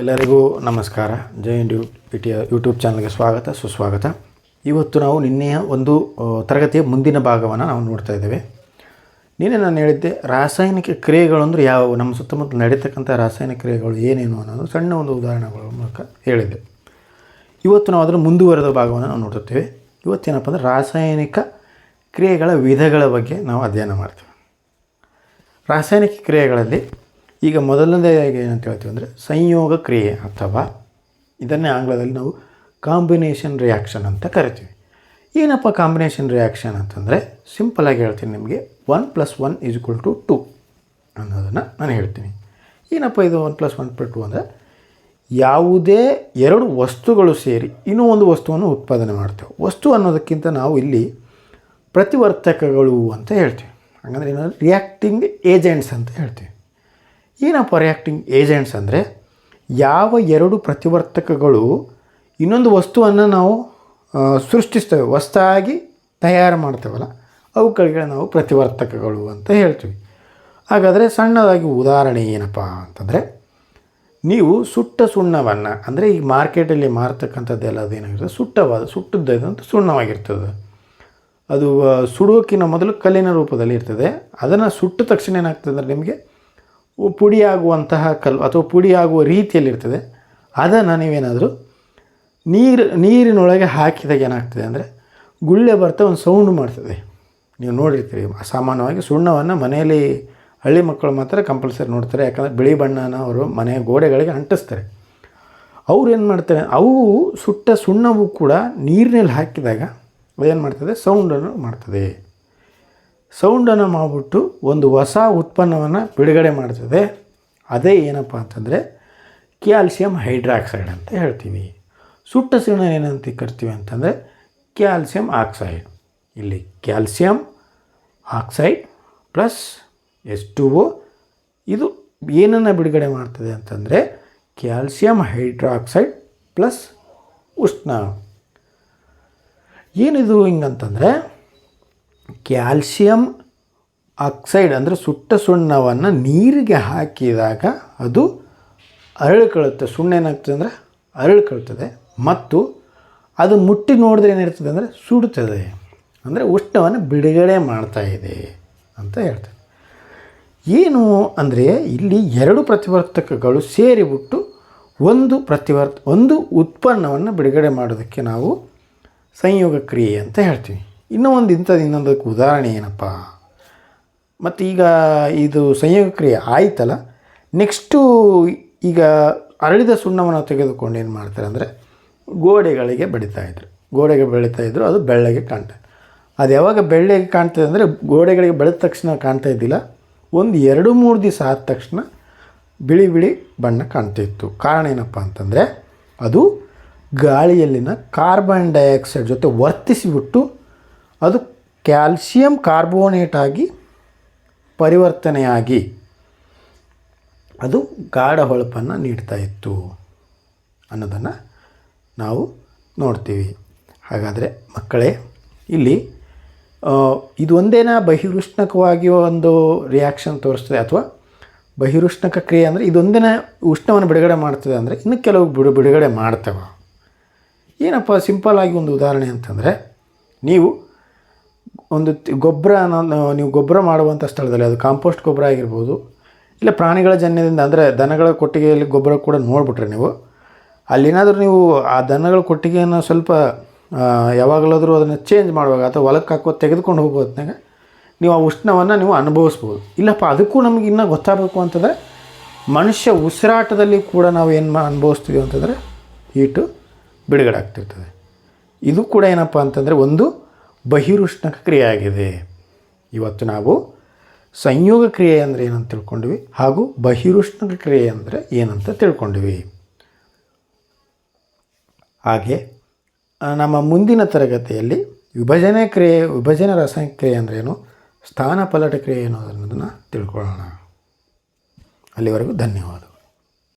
ಎಲ್ಲರಿಗೂ ನಮಸ್ಕಾರ. ಜೈ ಇಂಡ್ ಯು ಪಿ ಟಿ ಯೂಟ್ಯೂಬ್ ಚಾನಲ್ಗೆ ಸ್ವಾಗತ, ಸುಸ್ವಾಗತ. ಇವತ್ತು ನಾವು ನಿನ್ನೆಯ ಒಂದು ತರಗತಿಯ ಮುಂದಿನ ಭಾಗವನ್ನು ನಾವು ನೋಡ್ತಾ ಇದ್ದೇವೆ. ನಿನ್ನೆ ನಾನು ಹೇಳಿದ್ದೆ ರಾಸಾಯನಿಕ ಕ್ರಿಯೆಗಳು ಅಂದರೆ ಯಾವುವು? ನಮ್ಮ ಸುತ್ತಮುತ್ತ ನಡೀತಕ್ಕಂಥ ರಾಸಾಯನಿಕ ಕ್ರಿಯೆಗಳು ಏನೇನು ಅನ್ನೋದು ಸಣ್ಣ ಒಂದು ಉದಾಹರಣೆಗಳ ಮೂಲಕ ಹೇಳಿದ್ದೆ. ಇವತ್ತು ನಾವು ಅದರ ಮುಂದುವರೆದ ಭಾಗವನ್ನು ನಾವು ನೋಡುತ್ತೇವೆ ಇವತ್ತೇನಪ್ಪ ಅಂದರೆ ರಾಸಾಯನಿಕ ಕ್ರಿಯೆಗಳ ವಿಧಗಳ ಬಗ್ಗೆ ನಾವು ಅಧ್ಯಯನ ಮಾಡ್ತೇವೆ. ರಾಸಾಯನಿಕ ಕ್ರಿಯೆಗಳಲ್ಲಿ ಈಗ ಮೊದಲನೇದಾಗಿ ಏನಂತ ಹೇಳ್ತೀವಿ ಅಂದರೆ ಸಂಯೋಗ ಕ್ರಿಯೆ ಅಥವಾ ಇದನ್ನೇ ಆಂಗ್ಲದಲ್ಲಿ ನಾವು ಕಾಂಬಿನೇಷನ್ ರಿಯಾಕ್ಷನ್ ಅಂತ ಕರಿತೀವಿ. ಏನಪ್ಪ ಕಾಂಬಿನೇಷನ್ ರಿಯಾಕ್ಷನ್ ಅಂತಂದರೆ ಸಿಂಪಲಾಗಿ ಹೇಳ್ತೀನಿ ನಿಮಗೆ. One plus one is equal to two ಅನ್ನೋದನ್ನು ನಾನು ಹೇಳ್ತೀನಿ. ಏನಪ್ಪ ಇದು one plus one plus two ಅಂದರೆ ಯಾವುದೇ ಎರಡು ವಸ್ತುಗಳು ಸೇರಿ ಇನ್ನೂ ಒಂದು ವಸ್ತುವನ್ನು ಉತ್ಪಾದನೆ ಮಾಡ್ತೇವೆ. ವಸ್ತು ಅನ್ನೋದಕ್ಕಿಂತ ನಾವು ಇಲ್ಲಿ ಪ್ರತಿವರ್ತಕಗಳು ಅಂತ ಹೇಳ್ತೀವಿ. ಹಾಗಂದ್ರೆ ಏನಂದ್ರೆ ರಿಯಾಕ್ಟಿಂಗ್ ಏಜೆಂಟ್ಸ್ ಅಂತ ಹೇಳ್ತೀವಿ. ಏನಪ್ಪ ರಿಯಾಕ್ಟಿಂಗ್ ಏಜೆಂಟ್ಸ್ ಅಂದರೆ ಯಾವ ಎರಡು ಪ್ರತಿವರ್ತಕಗಳು ಇನ್ನೊಂದು ವಸ್ತುವನ್ನು ನಾವು ಸೃಷ್ಟಿಸ್ತೇವೆ, ಹೊಸ್ತಾಗಿ ತಯಾರು ಮಾಡ್ತೇವಲ್ಲ, ಅವುಗಳಿಗೆ ನಾವು ಪ್ರತಿವರ್ತಕಗಳು ಅಂತ ಹೇಳ್ತೀವಿ. ಹಾಗಾದರೆ ಸಣ್ಣದಾಗಿ ಉದಾಹರಣೆ ಏನಪ್ಪ ಅಂತಂದರೆ, ನೀವು ಸುಟ್ಟ ಸುಣ್ಣವನ್ನು, ಅಂದರೆ ಈ ಮಾರ್ಕೆಟಲ್ಲಿ ಮಾರ್ತಕ್ಕಂಥದ್ದೆಲ್ಲ ಅದೇನಾಗಿರ್ತದೆ ಸುಟ್ಟವಾದ ಸುಟ್ಟದ್ದು ಸುಣ್ಣವಾಗಿರ್ತದೆ. ಅದು ಸುಡೋಕಿನ ಮೊದಲು ಕಲ್ಲಿನ ರೂಪದಲ್ಲಿ ಇರ್ತದೆ. ಅದನ್ನು ಸುಟ್ಟ ತಕ್ಷಣ ಏನಾಗ್ತದೆ ಅಂದರೆ ನಿಮಗೆ ಪುಡಿಯಾಗುವಂತಹ ಕಲ್ ಅಥವಾ ಪುಡಿಯಾಗುವ ರೀತಿಯಲ್ಲಿರ್ತದೆ. ಅದನ್ನು ನೀವೇನಾದರೂ ನೀರು, ನೀರಿನೊಳಗೆ ಹಾಕಿದಾಗ ಏನಾಗ್ತದೆ ಅಂದರೆ ಗುಳ್ಳೆ ಬರ್ತಾ ಒಂದು ಸೌಂಡ್ ಮಾಡ್ತದೆ. ನೀವು ನೋಡಿರ್ತೀರಿ, ಸಾಮಾನ್ಯವಾಗಿ ಸುಣ್ಣವನ್ನು ಮನೆಯಲ್ಲಿ ಹಳ್ಳಿ ಮಕ್ಕಳು ಮಾತ್ರ ಕಂಪಲ್ಸರಿ ನೋಡ್ತಾರೆ. ಯಾಕಂದರೆ ಬಿಳಿ ಬಣ್ಣನ ಅವರು ಮನೆಯ ಗೋಡೆಗಳಿಗೆ ಅಂಟಿಸ್ತಾರೆ. ಅವ್ರು ಏನು ಮಾಡ್ತಾರೆ, ಅವು ಸುಟ್ಟ ಸುಣ್ಣವು ಕೂಡ ನೀರಿನಲ್ಲಿ ಹಾಕಿದಾಗ ಅದೇನು ಮಾಡ್ತದೆ? ಸೌಂಡನ್ನು ಮಾಡ್ತದೆ. ಸೌಂಡನ್ನು ಮಾಡಿಬಿಟ್ಟು ಒಂದು ಹೊಸ ಉತ್ಪನ್ನವನ್ನು ಬಿಡುಗಡೆ ಮಾಡ್ತದೆ. ಅದೇ ಏನಪ್ಪ ಅಂತಂದರೆ ಕ್ಯಾಲ್ಸಿಯಂ ಹೈಡ್ರಾಕ್ಸೈಡ್ ಅಂತ ಹೇಳ್ತೀವಿ. ಸುಟ್ಟ ಸುಣ್ಣ ಏನಂತ ಕರ್ತೀವಿ ಅಂತಂದರೆ ಕ್ಯಾಲ್ಸಿಯಂ ಆಕ್ಸೈಡ್. ಇಲ್ಲಿ calcium oxide plus S two O ಇದು ಏನನ್ನು ಬಿಡುಗಡೆ ಮಾಡ್ತದೆ ಅಂತಂದರೆ ಕ್ಯಾಲ್ಸಿಯಂ ಹೈಡ್ರಾಕ್ಸೈಡ್ ಪ್ಲಸ್ ಉಷ್ಣ. ಏನಿದು ಹಿಂಗಂತಂದರೆ ಕ್ಯಾಲ್ಸಿಯಂ ಆಕ್ಸೈಡ್ ಅಂದರೆ ಸುಟ್ಟ ಸುಣ್ಣವನ್ನು ನೀರಿಗೆ ಹಾಕಿದಾಗ ಅದು ಅರಳುಕೊಳ್ಳುತ್ತೆ ಸುಣ್ಣ ಏನಾಗ್ತದೆ ಅಂದರೆ ಅರಳುಕೊಳ್ತದೆ ಮತ್ತು ಅದು ಮುಟ್ಟಿ ನೋಡಿದ್ರೆ ಏನಿರ್ತದೆ ಅಂದರೆ ಸುಡುತ್ತದೆ ಅಂದರೆ ಉಷ್ಣವನ್ನು ಬಿಡುಗಡೆ ಮಾಡ್ತಾ ಇದೆ ಅಂತ ಹೇಳ್ತಾರೆ. ಏನು ಅಂದರೆ ಇಲ್ಲಿ ಎರಡು ಪ್ರತಿವರ್ತಕಗಳು ಸೇರಿಬಿಟ್ಟು ಒಂದು ಪ್ರತಿವರ್ತ ಒಂದು ಉತ್ಪನ್ನವನ್ನು ಬಿಡುಗಡೆ ಮಾಡೋದಕ್ಕೆ ನಾವು ಸಂಯೋಗ ಕ್ರಿಯೆ ಅಂತ ಹೇಳ್ತೀವಿ. ಇನ್ನೂ ಒಂದು ಇಂಥದ್ದು ಇನ್ನೊಂದಕ್ಕೆ ಉದಾಹರಣೆ ಏನಪ್ಪ? ಮತ್ತು ಈಗ ಇದು ಸಂಯೋಗ ಕ್ರಿಯೆ ಆಯ್ತಲ್ಲ? ನೆಕ್ಸ್ಟು ಈಗ ಅರಳಿದ ಸುಣ್ಣವನ್ನು ತೆಗೆದುಕೊಂಡು ಏನು ಮಾಡ್ತಾರೆ ಅಂದರೆ ಗೋಡೆಗಳಿಗೆ ಬೆಳೀತಾ ಇದ್ರು. ಗೋಡೆಗೆ ಬೆಳೀತಾ ಇದ್ರು, ಅದು ಬೆಳ್ಳಗೆ ಕಾಣ್ತದೆ ಅದು ಯಾವಾಗ ಬೆಳ್ಳಗೆ ಕಾಣ್ತದೆ ಅಂದರೆ ಗೋಡೆಗಳಿಗೆ ಬೆಳೆದ ತಕ್ಷಣ ಕಾಣ್ತಾ ಇದ್ದಿಲ್ಲ. ಒಂದು ಎರಡು ಮೂರು ದಿವಸ ಆದ ತಕ್ಷಣ ಬಿಳಿ ಬಿಳಿ ಬಣ್ಣ ಕಾಣ್ತಾ ಇತ್ತು. ಕಾರಣ ಏನಪ್ಪ ಅಂತಂದರೆ ಅದು ಗಾಳಿಯಲ್ಲಿನ ಕಾರ್ಬನ್ ಡೈಆಕ್ಸೈಡ್ ಜೊತೆ ವರ್ತಿಸಿಬಿಟ್ಟು ಅದು ಕ್ಯಾಲ್ಸಿಯಂ ಕಾರ್ಬೋನೇಟ್ ಆಗಿ ಪರಿವರ್ತನೆಯಾಗಿ ಅದು ಗಾಢ ಹೊಳಪನ್ನು ನೀಡ್ತಾ ಇತ್ತು ಅನ್ನೋದನ್ನು ನಾವು ನೋಡ್ತೀವಿ. ಹಾಗಾದರೆ ಮಕ್ಕಳೇ, ಇಲ್ಲಿ ಇದು ಒಂದೇನ ಬಹಿರುಷ್ಣಕವಾಗಿ ಒಂದು ರಿಯಾಕ್ಷನ್ ತೋರಿಸ್ತದೆ ಅಥವಾ ಬಹಿರುಷ್ಣಕ ಕ್ರಿಯೆ ಅಂದರೆ ಇದೊಂದೇನ ಉಷ್ಣವನ್ನು ಬಿಡುಗಡೆ ಮಾಡ್ತದೆ ಅಂದರೆ ಇನ್ನು ಕೆಲವು ಬಿಡು, ಬಿಡುಗಡೆ ಮಾಡ್ತವೆ. ಏನಪ್ಪ ಸಿಂಪಲ್ ಆಗಿ ಒಂದು ಉದಾಹರಣೆ ಅಂತಂದರೆ, ನೀವು ಒಂದು ಗೊಬ್ಬರ ನೀವು ಗೊಬ್ಬರ ಮಾಡುವಂಥ ಸ್ಥಳದಲ್ಲಿ, ಅದು ಕಾಂಪೋಸ್ಟ್ ಗೊಬ್ಬರ ಆಗಿರ್ಬೋದು, ಇಲ್ಲ ಪ್ರಾಣಿಗಳ ಜನ್ಯದಿಂದ, ಅಂದರೆ ದನಗಳ ಕೊಟ್ಟಿಗೆಯಲ್ಲಿ ಗೊಬ್ಬರ ಕೂಡ ನೋಡಿಬಿಟ್ರೆ ನೀವು, ಅಲ್ಲೇನಾದರೂ ನೀವು ಆ ದನಗಳ ಕೊಟ್ಟಿಗೆಯನ್ನು ಸ್ವಲ್ಪ ಯಾವಾಗಲಾದರೂ ಅದನ್ನು ಚೇಂಜ್ ಮಾಡುವಾಗ ಅಥವಾ ಹೊಲಕ್ಕೆ ಹಾಕೋ ತೆಗೆದುಕೊಂಡು ಹೋಗುವ ಹೊತ್ನಾಗ ನೀವು ಆ ಉಷ್ಣವನ್ನು ನೀವು ಅನುಭವಿಸ್ಬೋದು. ಇಲ್ಲಪ್ಪ, ಅದಕ್ಕೂ ನಮಗೆ ಇನ್ನೂ ಗೊತ್ತಾಗಬೇಕು ಅಂತಂದರೆ, ಮನುಷ್ಯ ಉಸಿರಾಟದಲ್ಲಿ ಕೂಡ ನಾವು ಏನು ಮಾ ಅನುಭವಿಸ್ತೀವಿ ಅಂತಂದರೆ, ಹೀಟು ಬಿಡುಗಡೆ ಆಗ್ತಿರ್ತದೆ. ಇದು ಕೂಡ ಏನಪ್ಪ ಅಂತಂದರೆ, ಒಂದು ಬಹಿರುಷ್ಣಕ ಕ್ರಿಯೆಯಾಗಿದೆ ಇವತ್ತು ನಾವು ಸಂಯೋಗ ಕ್ರಿಯೆ ಅಂದರೆ ಏನಂತ ತಿಳ್ಕೊಂಡ್ವಿ ಹಾಗೂ ಬಹಿರುಷ್ಣಕ ಕ್ರಿಯೆ ಅಂದರೆ ಏನಂತ ತಿಳ್ಕೊಂಡ್ವಿ. ಹಾಗೆ ನಮ್ಮ ಮುಂದಿನ ತರಗತಿಯಲ್ಲಿ ವಿಭಜನೆ ಕ್ರಿಯೆ, ವಿಭಜನೆ ರಾಸಾಯನಿಕ ಕ್ರಿಯೆ ಅಂದ್ರೇನು ಸ್ಥಾನ ಪಲಟ ಕ್ರಿಯೆ ಏನು ಅನ್ನೋದನ್ನು ತಿಳ್ಕೊಳ್ಳೋಣ. ಅಲ್ಲಿವರೆಗೂ ಧನ್ಯವಾದ